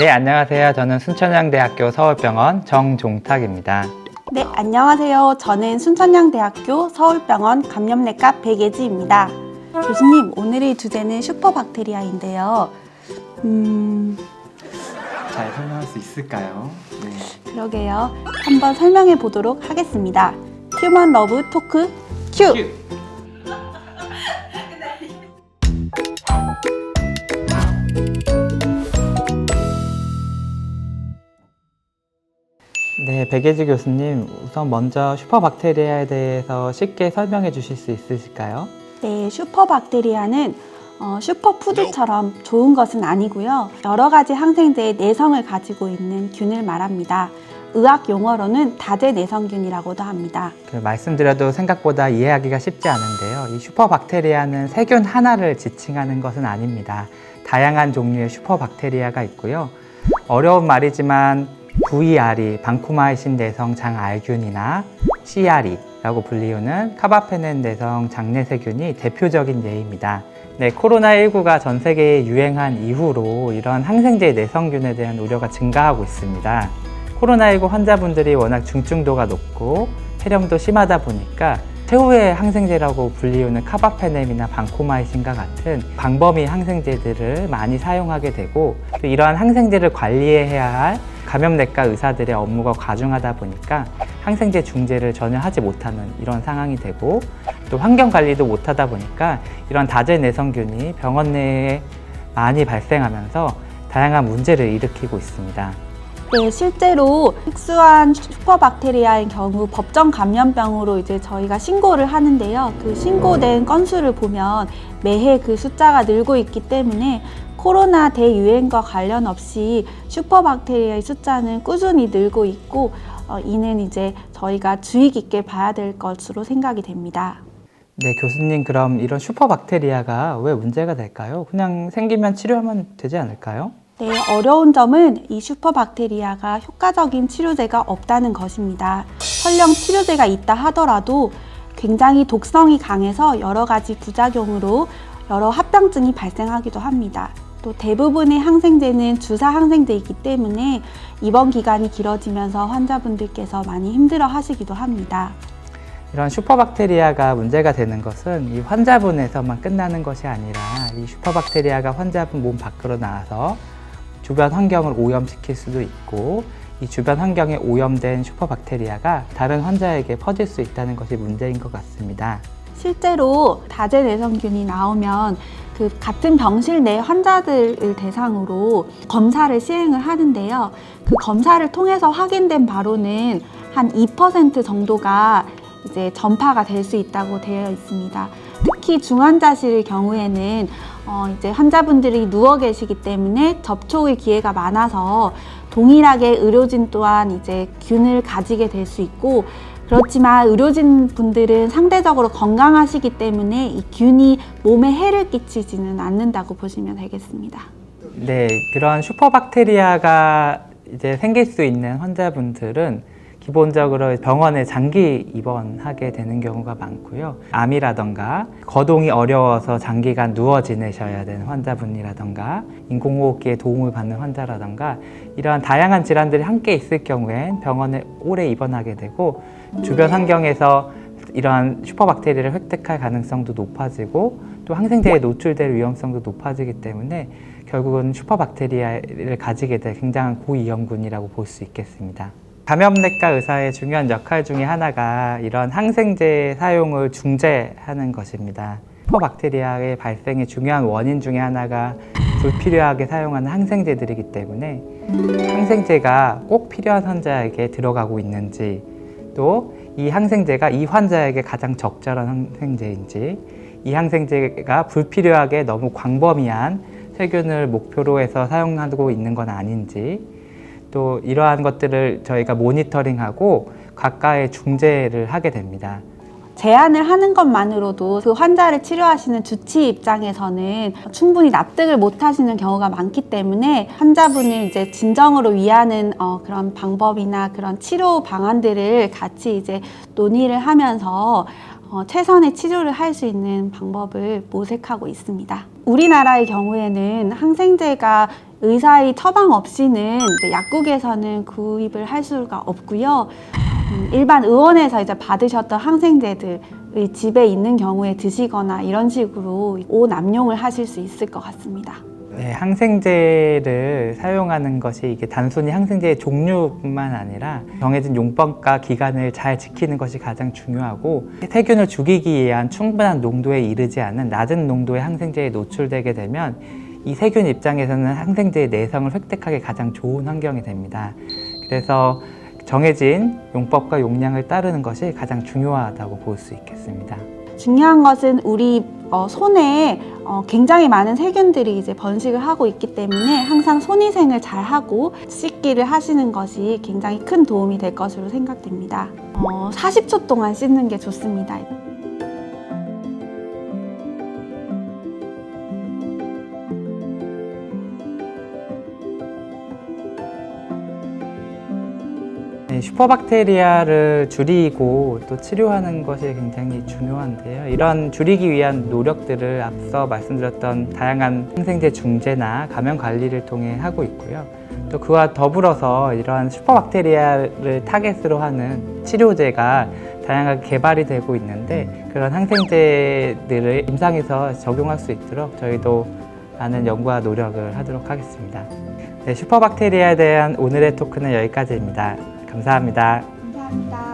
네, 안녕하세요. 저는 순천향대학교 서울병원 정종탁입니다. 네, 안녕하세요. 저는 순천향대학교 서울병원 감염내과 백예지입니다. 교수님, 오늘의 주제는 슈퍼박테리아인데요. 음, 잘 설명할 수 있을까요? 네. 그러게요. 한번 설명해 보도록 하겠습니다. 휴먼 러브 토크 큐! 네, 백예지 교수님, 우선 먼저 슈퍼박테리아에 대해서 쉽게 설명해 주실 수 있으실까요? 네, 슈퍼박테리아는 어, 슈퍼푸드처럼 좋은 것은 아니고요. 여러 가지 항생제의 내성을 가지고 있는 균을 말합니다. 의학 용어로는 다제 내성균이라고도 합니다. 그 말씀드려도 생각보다 이해하기가 쉽지 않은데요. 이 슈퍼박테리아는 세균 하나를 지칭하는 것은 아닙니다. 다양한 종류의 슈퍼박테리아가 있고요. 어려운 말이지만 VRE, 방코마이신 내성 장알균이나 CRE라고 불리우는 카바페넨 내성 장내세균이 대표적인 예입니다. 네, 코로나19가 전 세계에 유행한 이후로 이런 항생제 내성균에 대한 우려가 증가하고 있습니다. 코로나19 환자분들이 워낙 중증도가 높고 폐렴도 심하다 보니까 최후의 항생제라고 불리우는 카바페넴이나 방코마이신과 같은 광범위 항생제들을 많이 사용하게 되고 또 이러한 항생제를 관리해야 할 감염내과 의사들의 업무가 과중하다 보니까 항생제 중재를 전혀 하지 못하는 이런 상황이 되고 또 환경 관리도 못하다 보니까 이런 다제 내성균이 병원 내에 많이 발생하면서 다양한 문제를 일으키고 있습니다. 네, 실제로 특수한 슈퍼박테리아의 경우 법정 감염병으로 이제 저희가 신고를 하는데요. 그 신고된 건수를 보면 매해 그 숫자가 늘고 있기 때문에 코로나 대유행과 관련 없이 슈퍼박테리아의 숫자는 꾸준히 늘고 있고 어, 이는 이제 저희가 주의 깊게 봐야 될 것으로 생각이 됩니다. 네, 교수님 그럼 이런 슈퍼박테리아가 왜 문제가 될까요? 그냥 생기면 치료하면 되지 않을까요? 네, 어려운 점은 이 슈퍼박테리아가 효과적인 치료제가 없다는 것입니다. 설령 치료제가 있다 하더라도 굉장히 독성이 강해서 여러 가지 부작용으로 여러 합병증이 발생하기도 합니다. 또 대부분의 항생제는 주사 항생제이기 때문에 입원 기간이 길어지면서 환자분들께서 많이 힘들어 하시기도 합니다. 이런 슈퍼박테리아가 문제가 되는 것은 이 환자분에서만 끝나는 것이 아니라 이 슈퍼박테리아가 환자분 몸 밖으로 나와서 주변 환경을 오염시킬 수도 있고 이 주변 환경에 오염된 슈퍼박테리아가 다른 환자에게 퍼질 수 있다는 것이 문제인 것 같습니다. 실제로 다제 내성균이 나오면 그 같은 병실 내 환자들을 대상으로 검사를 시행을 하는데요. 그 검사를 통해서 확인된 바로는 한 2% 정도가 이제 전파가 될 수 있다고 되어 있습니다. 특히 중환자실의 경우에는 어 이제 환자분들이 누워 계시기 때문에 접촉의 기회가 많아서 동일하게 의료진 또한 이제 균을 가지게 될 수 있고 그렇지만 의료진 분들은 상대적으로 건강하시기 때문에 이 균이 몸에 해를 끼치지는 않는다고 보시면 되겠습니다. 네, 그런 슈퍼박테리아가 이제 생길 수 있는 환자분들은 기본적으로 병원에 장기 입원하게 되는 경우가 많고요. 암이라던가 거동이 어려워서 장기간 누워 지내셔야 되는 환자분이라던가 인공호흡기에 도움을 받는 환자라던가 이러한 다양한 질환들이 함께 있을 경우엔 병원에 오래 입원하게 되고 주변 환경에서 이러한 슈퍼박테리아를 획득할 가능성도 높아지고 또 항생제에 노출될 위험성도 높아지기 때문에 결국은 슈퍼박테리아를 가지게 될 굉장한 고위험군이라고 볼 수 있겠습니다. 감염내과 의사의 중요한 역할 중에 하나가 이런 항생제 사용을 중재하는 것입니다. 슈퍼박테리아의 발생의 중요한 원인 중에 하나가 불필요하게 사용하는 항생제들이기 때문에 항생제가 꼭 필요한 환자에게 들어가고 있는지 또 이 항생제가 이 환자에게 가장 적절한 항생제인지 이 항생제가 불필요하게 너무 광범위한 세균을 목표로 해서 사용하고 있는 건 아닌지 또 이러한 것들을 저희가 모니터링하고 각가의 중재를 하게 됩니다. 제안을 하는 것만으로도 그 환자를 치료하시는 주치 입장에서는 충분히 납득을 못 하시는 경우가 많기 때문에 환자분을 이제 진정으로 위하는 어, 그런 방법이나 그런 치료 방안들을 같이 이제 논의를 하면서 어, 최선의 치료를 할 수 있는 방법을 모색하고 있습니다. 우리나라의 경우에는 항생제가 의사의 처방 없이는 약국에서는 구입을 할 수가 없고요. 음, 일반 의원에서 이제 받으셨던 항생제들의 집에 있는 경우에 드시거나 이런 식으로 오남용을 하실 수 있을 것 같습니다. 네, 항생제를 사용하는 것이 이게 단순히 항생제의 종류뿐만 아니라 정해진 용법과 기간을 잘 지키는 것이 가장 중요하고 세균을 죽이기 위한 충분한 농도에 이르지 않은 낮은 농도의 항생제에 노출되게 되면 이 세균 입장에서는 항생제의 내성을 획득하기 가장 좋은 환경이 됩니다. 그래서 정해진 용법과 용량을 따르는 것이 가장 중요하다고 볼 수 있겠습니다. 중요한 것은 우리 어, 손에 어, 굉장히 많은 세균들이 이제 번식을 하고 있기 때문에 항상 손위생을 잘 하고 씻기를 하시는 것이 굉장히 큰 도움이 될 것으로 생각됩니다. 어, 40초 동안 씻는 게 좋습니다. 슈퍼박테리아를 줄이고 또 치료하는 것이 굉장히 중요한데요. 이런 줄이기 위한 노력들을 앞서 말씀드렸던 다양한 항생제 중재나 감염 관리를 통해 하고 있고요. 또 그와 더불어서 이러한 슈퍼박테리아를 타겟으로 하는 치료제가 다양하게 개발이 되고 있는데 그런 항생제들을 임상에서 적용할 수 있도록 저희도 많은 연구와 노력을 하도록 하겠습니다. 네, 슈퍼박테리아에 대한 오늘의 토크는 여기까지입니다. 감사합니다. 감사합니다.